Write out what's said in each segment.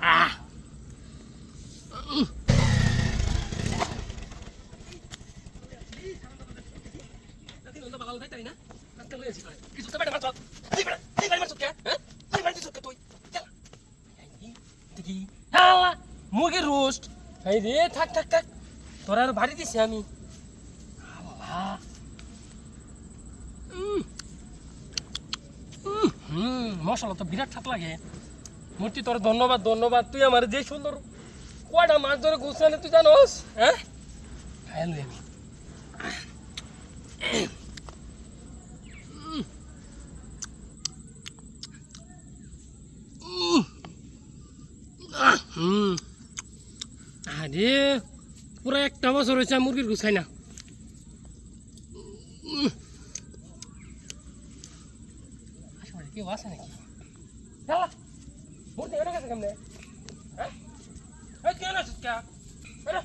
আহ মুরগির রোস্ট এই রে থাক থাক থাক তোরা আর ভারী দিছি আমি আল্লাহ হুম, মশলা তো বিরাট ঠাক লাগে। মূর্তি, তোর ধন্যবাদ ধন্যবাদ তুই আমার যে সুন্দর কয়টা মাছ ধরে গুছানে তুই জানোস হ্যাঁ খাইলু আমি আরে, পুরো একটা বছর হয়েছে মুরগির গুছ খাই না। কেউ আছে নাকি. Hah? Eh, kena sih kya? Ada.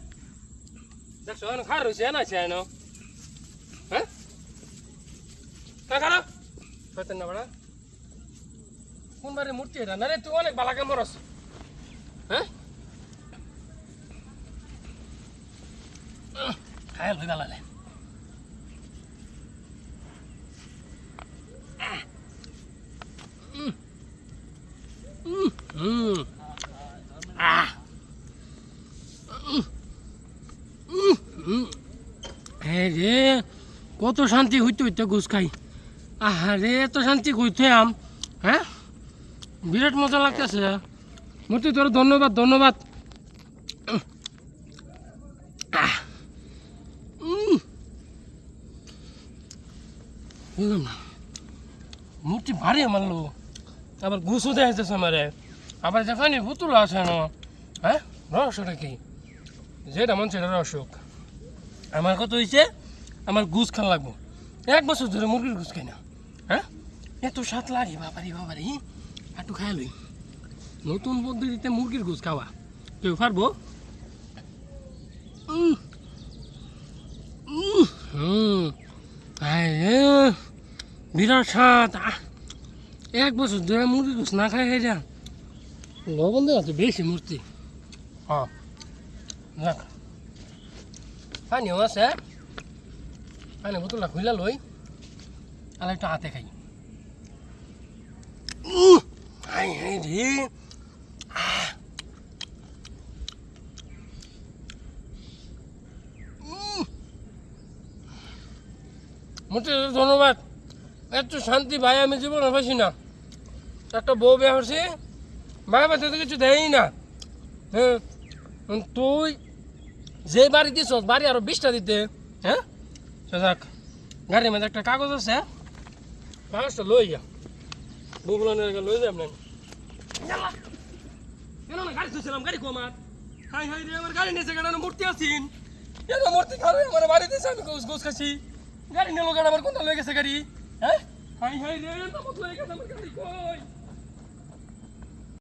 Dak soal harus ya na sih no. Hah? কাকারা পেতেন না বড়া কোন বারে মূর্তি এটা না রে তুই অনেক বালা কাম করস হ্যাঁ খায়াল হয়ে গেল হুম আহ হ্যাঁ রে, কত শান্তি হইতে হইতে ঘুষ খাই। আহারে, এত শান্তি হইতে আম হ্যাঁ? বিরাট মজা লাগতেছে। মূর্তি তোর ধন্যবাদ ধন্যবাদ। মূর্তি ভারী মারলো আবার ঘুষও দেয় যাচ্ছে আমারে। আবার যে পানির বোতল আছে না হ্যাঁ? রহস্যটা কি? যেটা মন সেটা অসুখ আমার কত হয়েছে আমার গুছ খাওয়া লাগবো। এক বছর ধরে মুরগির গুছ খাই না। হ্যাঁ? এত স্বাদ লাগে, বাবারি বাবারি। একটু খাই লই। নতুন পদ্ধতিতে মুরগির গুছ খাওয়া। কেউ পারব? বিরাট স্বাদ। এক বছর ধরে মুরগি গুছ না খাই খাই যা। লবণ দেওয়া তো বেশি মূর্তি হ্যাঁ পানিও আছে। পানি বোতলটা খুলে লই, আর একটু হাতে খাই। মোটে ধন্যবাদ। এত শান্তি ভাই, আমি জীবনে পাইছি না। একটা বউ বিয়ে করছি ভাই বাচ্চা তো কিছু দেয়ই না। হ্যাঁ তুই যে বাড়ি দিস বাড়ি আরও বিশটা দিতে হ্যাঁ? যাক, গাড়ির মধ্যে একটা কাগজ আছে কাগজটা লই যা। বুবলানের লই যাম না কেন না গাড়ি ধুছিলাম গাড়ি কমার হাই হাই রে, আমার গাড়ি নিয়েছে গাড়ি মূর্তি আছিন এত মূর্তি খাবে আমার বাড়ি দিয়েছে, আমি গোস গোস খাচ্ছি। গাড়ি নিলো গাড়ি আমার কোনটা লয়ে গেছে গাড়ি? হ্যাঁ? হাই হাই রে আমার গাড়ি কই?